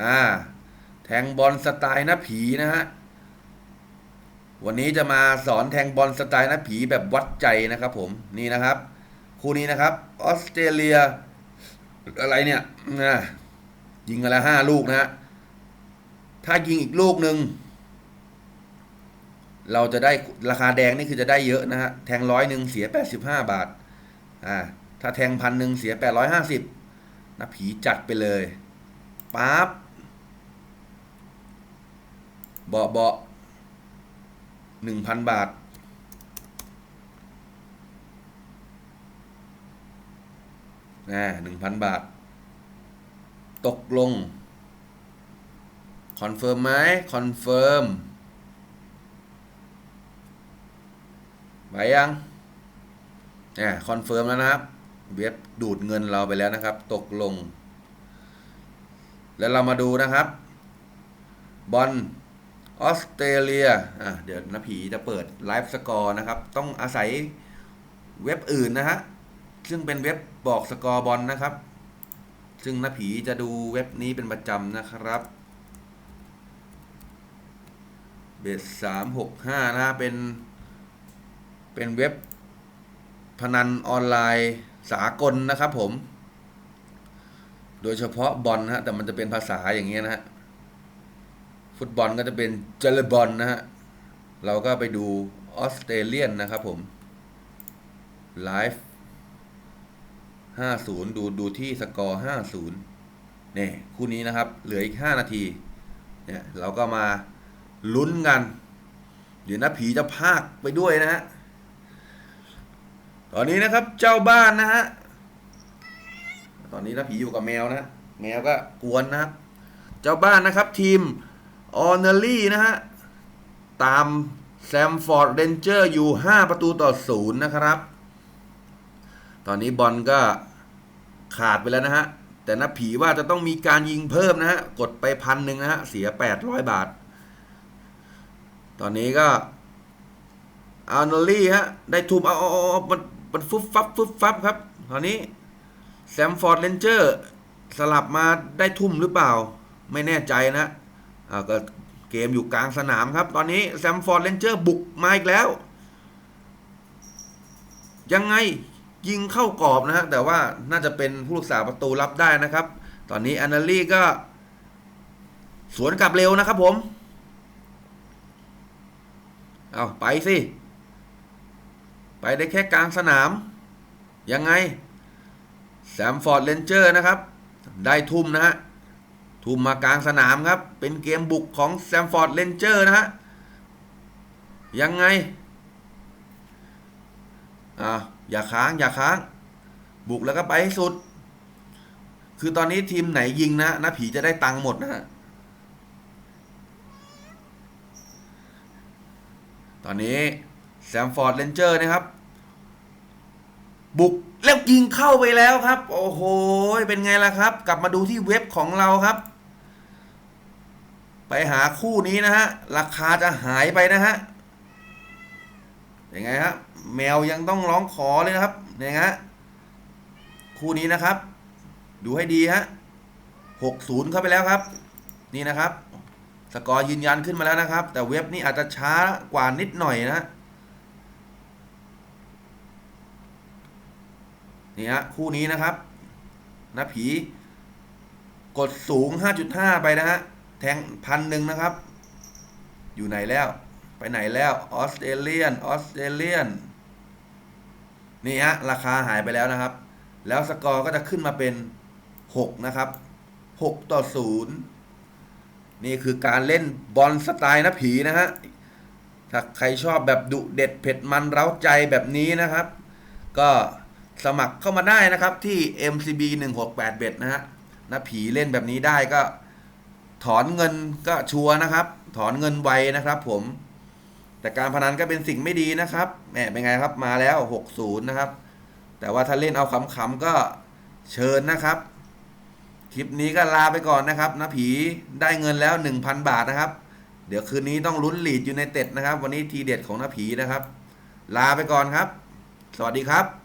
อ่าแทงบอลสไตล์น้าผีนะฮะวันนี้จะมาสอนแทงบอลสไตล์น้าผีแบบวัดใจนะครับ ผมนี่นะครับ คู่นี้นะครับออสเตรเลีย อะไรเนี่ยนะยิงกันละห้าลูกนะฮะถ้ายิงอีกลูกหนึ่งเราจะได้ราคาแดงนี่คือจะได้เยอะนะฮะแทงร้อยหนึ่งเสียแปดสิบห้าบาทอ่าถ้าแทงพันหนึ่งเสียแปดร้อยห้าสิบนะผีจัดไปเลยปั๊บ เบาเบาะหนึ่งพันบาท นะหนึ่งพันบาท ตกลง คอนเฟิร์มไหมคอนเฟิร์มไหวยังเนี่ยคอนเฟิร์มแล้วนะครับ เว็บดูดเงินเราไปแล้วนะครับ ตกลง แล้วเรามาดูนะครับ บอล ออสเตรเลียอะเดี๋ยวนะผีจะเปิดไลฟ์สกอร์นะครับ ต้องอาศัยเว็บอื่นนะฮะ ซึ่งเป็นเว็บบอกสกอร์บอลนะครับ ซึ่งนะผีจะดูเว็บนี้เป็นประจำนะครับเบสสามหกห้านะ เป็น เป็นเว็บพนันออนไลน์สากลนะครับผม โดยเฉพาะบอลนะฮะ แต่มันจะเป็นภาษาอย่างเงี้ยนะฮะ ฟุตบอลก็จะเป็นเจลบอลนะฮะ เราก็ไปดูออสเตรเลียนนะครับผมไลฟ์ห้าศูนย์ดูดูที่สกอร์ห้าศูนย์เนี่ยคู่นี้นะครับ เหลืออีกห้านาที เนี่ย เราก็มาลุ้นกัน เดี๋ยวนะผีจะพากไปด้วยนะฮะ ตอนนี้นะครับเจ้าบ้านนะฮะ ตอนนี้นะผีอยู่กับแมวนะ แมวก็กวนนะครับ เจ้าบ้านนะครับทีม ออเนอรี่นะฮะ ตามแซมฟอร์ดเรนเจอร์อยู่ 5 ประตูต่อศูนย์นะครับ ตอนนี้บอลก็ขาดไปแล้วนะฮะ แต่นับผีว่าจะต้องมีการยิงเพิ่มนะฮะ กดไปพันหนึ่งนะฮะ เสีย 800 บาท ตอนนี้ก็อาโนลี่ฮะ ได้ทุมเอาอาเอามันมันฟุบฟับฟุบฟับครับ ตอนนี้แซมฟอร์ดเรนเจอร์สลับมาได้ทุ่มหรือเปล่า ไม่แน่ใจนะ อ่าก็เกมอยู่กลางสนามครับ ตอนนี้แซมฟอร์ดเรนเจอร์บุกมาอีกแล้ว ยังไงยิงเข้ากรอบนะฮะแต่ว่าน่าจะเป็นผู้รักษาประตูรับได้นะครับ ตอนนี้แอนนาลีก็ สวนกลับเร็วนะครับผม เอาไปสิ ไปได้แค่กลางสนาม ยังไงแซมฟอร์ดเรนเจอร์นะครับ ได้ทุ่มนะฮะ ทุ่มมากลางสนามครับ เป็นเกมบุกของแซมฟอร์ดเรนเจอร์นะฮะ ยังไง อ่า อย่าค้าง อย่าค้าง บุกแล้วก็ไปให้สุด คือตอนนี้ทีมไหนยิงนะนะผีจะได้ตังค์หมดนะฮะ ตอนนี้แซมฟอร์ดเรนเจอร์นะครับ บุกแล้วยิงเข้าไปแล้วครับ โอ้โห เป็นไงล่ะครับ กลับมาดูที่เว็บของเราครับ ไปหาคู่นี้นะฮะ ราคาจะหายไปนะฮะยังไงฮะแมวยังต้องร้องขอเลยนะครับยังไงฮะคู่นี้นะครับ ดูให้ดีฮะหกศูนย์เข้าไปแล้วครับ นี่นะครับ สกอร์ยืนยันขึ้นมาแล้วนะครับ แต่เว็บนี้อาจจะช้ากว่านิดหน่อยนะนี่ฮะคู่นี้นะครับนะผี กดสูง 5.5 ไปนะฮะ แทงพันหนึ่งนะครับ อยู่ไหนแล้ว ไปไหนแล้วออสเตรเลียนออสเตรเลียนนี่ฮะราคาหายไปแล้วนะครับ แล้วสกอร์ก็จะขึ้นมาเป็น 6 นะครับ 6 ต่อ 0 นี่คือการเล่นบอลสไตล์นะผีนะฮะถ้าใครชอบแบบดุเด็ดเผ็ดมันเร้าใจแบบนี้นะครับ ก็สมัครเข้ามาได้นะครับที่ MCB 168เบ็ดนะฮะนะผีเล่นแบบนี้ได้ก็ ถอนเงินก็ชัวนะครับ ถอนเงินไวนะครับ ผม แต่การพนันก็เป็นสิ่งไม่ดีนะครับแหมเป็นไงครับมาแล้ว 60 นะครับ แต่ว่าถ้าเล่นเอาขำๆก็เชิญนะครับ คลิปนี้ก็ลาไปก่อนนะครับนะผีได้เงินแล้ว 1,000 บาทนะครับ เดี๋ยวคืนนี้ต้องลุ้นลีดอยู่ในเต็ดนะครับ วันนี้ทีเด็ดของนาผีนะครับ ลาไปก่อนครับ สวัสดีครับ